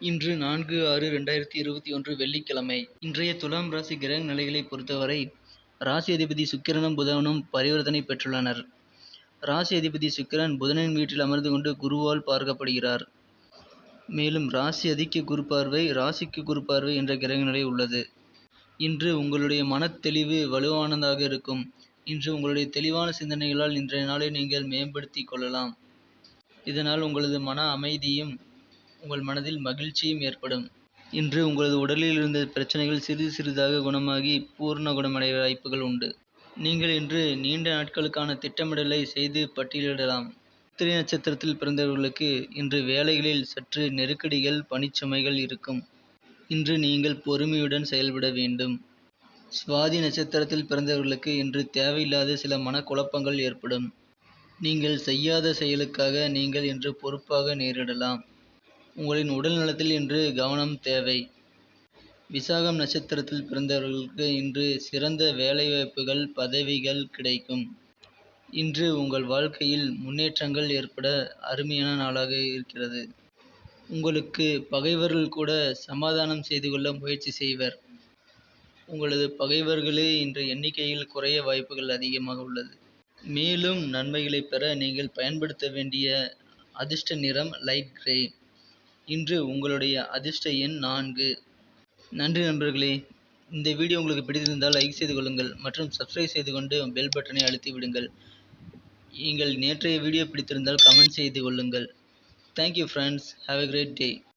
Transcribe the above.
இன்று நான்கு ஆறு ரெண்டாயிரத்தி இருபத்தி ஒன்று வெள்ளிக்கிழமை. இன்றைய துலாம் ராசி கிரக நிலைகளை பொறுத்தவரை ராசி அதிபதி சுக்கிரனும் புதனும் பரிவர்த்தனை பெற்றுள்ளனர். ராசி அதிபதி சுக்கிரன் புதனின் வீட்டில் அமர்ந்து கொண்டு குருவால் பார்க்கப்படுகிறார். மேலும் ராசி அதிக்க குரு பார்வை ராசிக்கு குரு பார்வை என்ற கிரக நிலை உள்ளது. இன்று உங்களுடைய மனத்தெளிவு வலுவானதாக இருக்கும். இன்று உங்களுடைய தெளிவான சிந்தனைகளால் இன்றைய நாளை நீங்கள் மேம்படுத்தி கொள்ளலாம். இதனால் உங்களது மன அமைதியும் உங்கள் மனதில் மகிழ்ச்சியும் ஏற்படும். இன்று உங்களது உடலில் இருந்த பிரச்சனைகள் சிறிது சிறிதாக குணமாகி பூர்ண குணமடைய வாய்ப்புகள் உண்டு. நீங்கள் இன்று நீண்ட நாட்களுக்கான திட்டமிடலை செய்து பட்டியலிடலாம். சித்திரை நட்சத்திரத்தில் பிறந்தவர்களுக்கு இன்று வேலைகளில் சற்று நெருக்கடிகள் பணிச்சுமைகள் இருக்கும். இன்று நீங்கள் பொறுமையுடன் செயல்பட வேண்டும். சுவாதி நட்சத்திரத்தில் பிறந்தவர்களுக்கு இன்று தேவையில்லாத சில மனக்குழப்பங்கள் ஏற்படும். நீங்கள் செய்யாத செயலுக்காக நீங்கள் இன்று பொறுப்பாக நேரிடலாம். உங்களின் உடல் நலத்தில் இன்று கவனம் தேவை. விசாகம் நட்சத்திரத்தில் பிறந்தவர்களுக்கு இன்று சிறந்த வேலைவாய்ப்புகள் பதவிகள் கிடைக்கும். இன்று உங்கள் வாழ்க்கையில் முன்னேற்றங்கள் ஏற்பட அருமையான நாளாக இருக்கிறது. உங்களுக்கு பகைவர்கள் கூட சமாதானம் செய்து கொள்ள முயற்சி செய்வர். உங்களது பகைவர்களே இன்று எண்ணிக்கையில் குறைய வாய்ப்புகள் அதிகமாக உள்ளது. மேலும் நன்மைகளை பெற நீங்கள் பயன்படுத்த வேண்டிய அதிர்ஷ்ட நிறம் லைட் கிரே. இன்று உங்களுடைய அதிர்ஷ்ட எண் நான்கு. நன்றி நண்பர்களே. இந்த வீடியோ உங்களுக்கு பிடித்திருந்தால் லைக் செய்து கொள்ளுங்கள் மற்றும் சப்ஸ்கிரைப் செய்து கொண்டு பெல் பட்டனை அழுத்தி விடுங்கள். நீங்கள் நேற்றைய வீடியோ பிடித்திருந்தால் கமெண்ட் செய்து கொள்ளுங்கள். Thank you friends have a great day